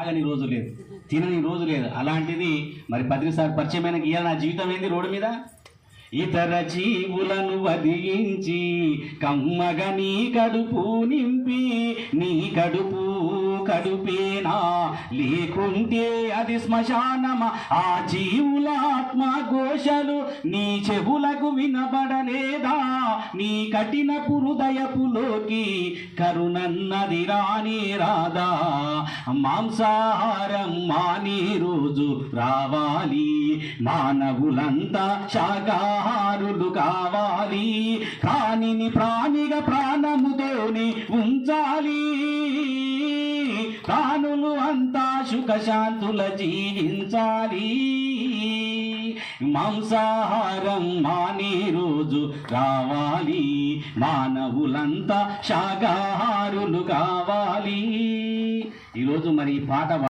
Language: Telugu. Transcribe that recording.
ఆగని రోజు లేదు తినని రోజు లేదు. అలాంటిది మరి పత్రిసారి పరిచయమైన ఇవాళ నా జీవితం ఏంది రోడ్డు మీద? ఇతర జీవులను వదిలించి కమ్మగ నీ కడుపు నింపి నీ కడుపు కడుపేనా? లేకుంటే అది శ్మశానమా? ఆ జీవుల ఆత్మ ఘోషలు నీ చెవులకు వినబడలేదా? నీ కఠిన హృదయపులోకి కరుణన్నది రాని రాదా? మాంసాహారం మాని రోజు రావాలి. మానవులంతా శాకాహారులు కావాలి. కానిని ప్రాణిగా ప్రాణముతోని ఉంచాలి. ప్రాణులు అంతా సుఖశాంతుల జీవించాలి. మాంసాహారం మానే రోజు రావాలి. మానవులంతా శాకాహారులు కావాలి. ఈరోజు మరి ఈ పాట